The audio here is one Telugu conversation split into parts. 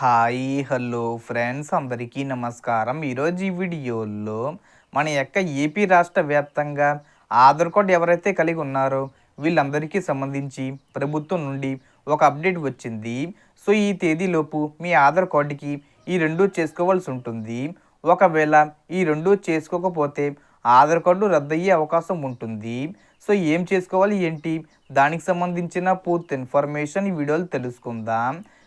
హాయ్ హలో ఫ్రెండ్స్ అందరికీ నమస్కారం. ఈరోజు ఈ వీడియోలో మన యొక్క ఏపీ రాష్ట్ర వ్యాప్తంగా ఆధార్ కార్డ్ ఎవరైతే కలిగి ఉన్నారో వీళ్ళందరికీ సంబంధించి ప్రభుత్వం నుండి ఒక అప్డేట్ వచ్చింది. సో ఈ తేదీలోపు మీ ఆధార్ కార్డుకి ఈ రెండు చేసుకోవాల్సి ఉంటుంది. ఒకవేళ ఈ రెండు చేసుకోకపోతే ఆధార్ కార్డు రద్దయ్యే అవకాశం ఉంటుంది. సో ఏం చేసుకోవాలి ఏంటి? దానికి సంబంధించిన పూర్తి ఇన్ఫర్మేషన్ ఈ వీడియోలో తెలుసుకుందాం.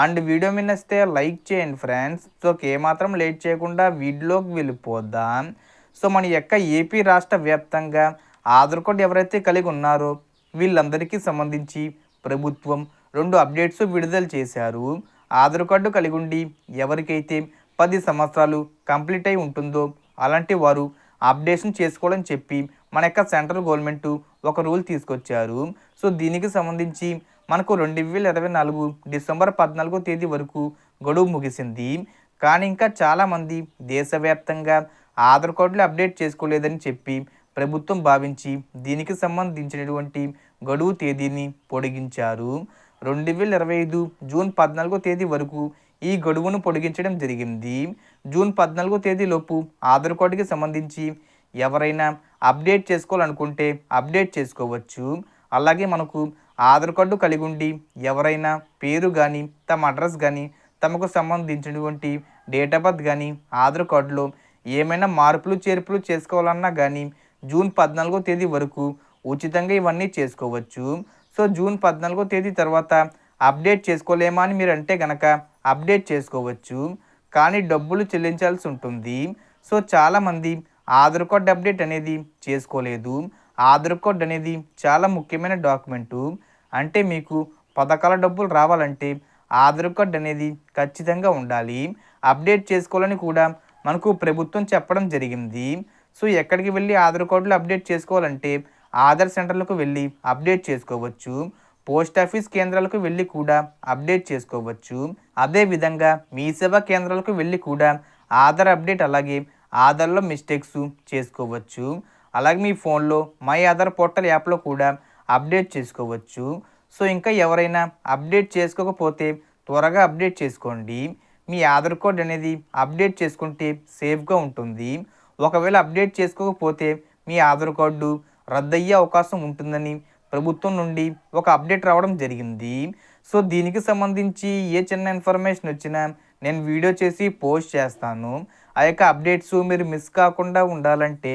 అండ్ వీడియో మీద నచ్చితే లైక్ చేయండి ఫ్రెండ్స్. సో ఏమాత్రం లేట్ చేయకుండా వీడియోలోకి వెళ్ళిపోదాం. సో మన యొక్క ఏపీ రాష్ట్ర వ్యాప్తంగా ఆధార్ కార్డు ఎవరైతే కలిగి ఉన్నారో వీళ్ళందరికీ సంబంధించి ప్రభుత్వం రెండు అప్డేట్స్ విడుదల చేశారు. ఆధార్ కార్డు కలిగి ఉండి ఎవరికైతే పది సంవత్సరాలు కంప్లీట్ అయి ఉంటుందో అలాంటి వారు అప్డేషన్ చేసుకోవాలని చెప్పి మన యొక్క సెంట్రల్ గవర్నమెంట్ ఒక రూల్ తీసుకొచ్చారు. సో దీనికి సంబంధించి మనకు రెండు వేల ఇరవై నాలుగు డిసెంబర్ పద్నాలుగో తేదీ వరకు గడువు ముగిసింది. కానీ ఇంకా చాలామంది దేశవ్యాప్తంగా ఆధార్ కార్డులు అప్డేట్ చేసుకోలేదని చెప్పి ప్రభుత్వం భావించి దీనికి సంబంధించినటువంటి గడువు తేదీని పొడిగించారు. రెండు వేల ఇరవై ఐదు జూన్ పద్నాలుగో తేదీ వరకు ఈ గడువును పొడిగించడం జరిగింది. జూన్ పద్నాలుగో తేదీలోపు ఆధార్ కార్డుకి సంబంధించి ఎవరైనా అప్డేట్ చేసుకోవాలనుకుంటే అప్డేట్ చేసుకోవచ్చు. అలాగే మనకు ఆధార్ కార్డు కలిగి ఉండి ఎవరైనా పేరు కానీ తమ అడ్రస్ కానీ తమకు సంబంధించినటువంటి డేట్ ఆఫ్ బర్త్ కానీ ఆధార్ కార్డులో ఏమైనా మార్పులు చేర్పులు చేసుకోవాలన్నా కానీ జూన్ పద్నాలుగో తేదీ వరకు ఉచితంగా ఇవన్నీ చేసుకోవచ్చు. సో జూన్ పద్నాలుగో తేదీ తర్వాత అప్డేట్ చేసుకోలేమా అని మీరు అంటే కనుక అప్డేట్ చేసుకోవచ్చు. కానీ డబ్బులు చెల్లించాల్సి ఉంటుంది. సో చాలామంది ఆధార్ కార్డ్ అప్డేట్ అనేది చేసుకోలేదు. ఆధార్ కార్డ్ అనేది చాలా ముఖ్యమైన డాక్యుమెంటు. అంటే మీకు పథకాల డబ్బులు రావాలంటే ఆధార్ కార్డ్ అనేది ఖచ్చితంగా ఉండాలి. అప్డేట్ చేసుకోవాలని కూడా మనకు ప్రభుత్వం చెప్పడం జరిగింది. సో ఎక్కడికి వెళ్ళి ఆధార్ కార్డులు అప్డేట్ చేసుకోవాలంటే ఆధార్ సెంటర్లకు వెళ్ళి అప్డేట్ చేసుకోవచ్చు. పోస్ట్ ఆఫీస్ కేంద్రాలకు వెళ్ళి కూడా అప్డేట్ చేసుకోవచ్చు. అదేవిధంగా మీ సేవా కేంద్రాలకు వెళ్ళి కూడా ఆధార్ అప్డేట్ అలాగే ఆధార్లో మిస్టేక్స్ చేసుకోవచ్చు. అలాగే మీ ఫోన్లో మై ఆధార్ పోర్టల్ యాప్లో కూడా అప్డేట్ చేసుకోవచ్చు. సో ఇంకా ఎవరైనా అప్డేట్ చేసుకోకపోతే త్వరగా అప్డేట్ చేసుకోండి. మీ ఆధార్ కార్డ్ అనేది అప్డేట్ చేసుకుంటే సేఫ్గా ఉంటుంది. ఒకవేళ అప్డేట్ చేసుకోకపోతే మీ ఆధార్ కార్డు రద్దయ్యే అవకాశం ఉంటుందని ప్రభుత్వం నుండి ఒక అప్డేట్ రావడం జరిగింది. సో దీనికి సంబంధించి ఏ చిన్న ఇన్ఫర్మేషన్ వచ్చినా నేను వీడియో చేసి పోస్ట్ చేస్తాను. ఆ యొక్క అప్డేట్స్ మీరు మిస్ కాకుండా ఉండాలంటే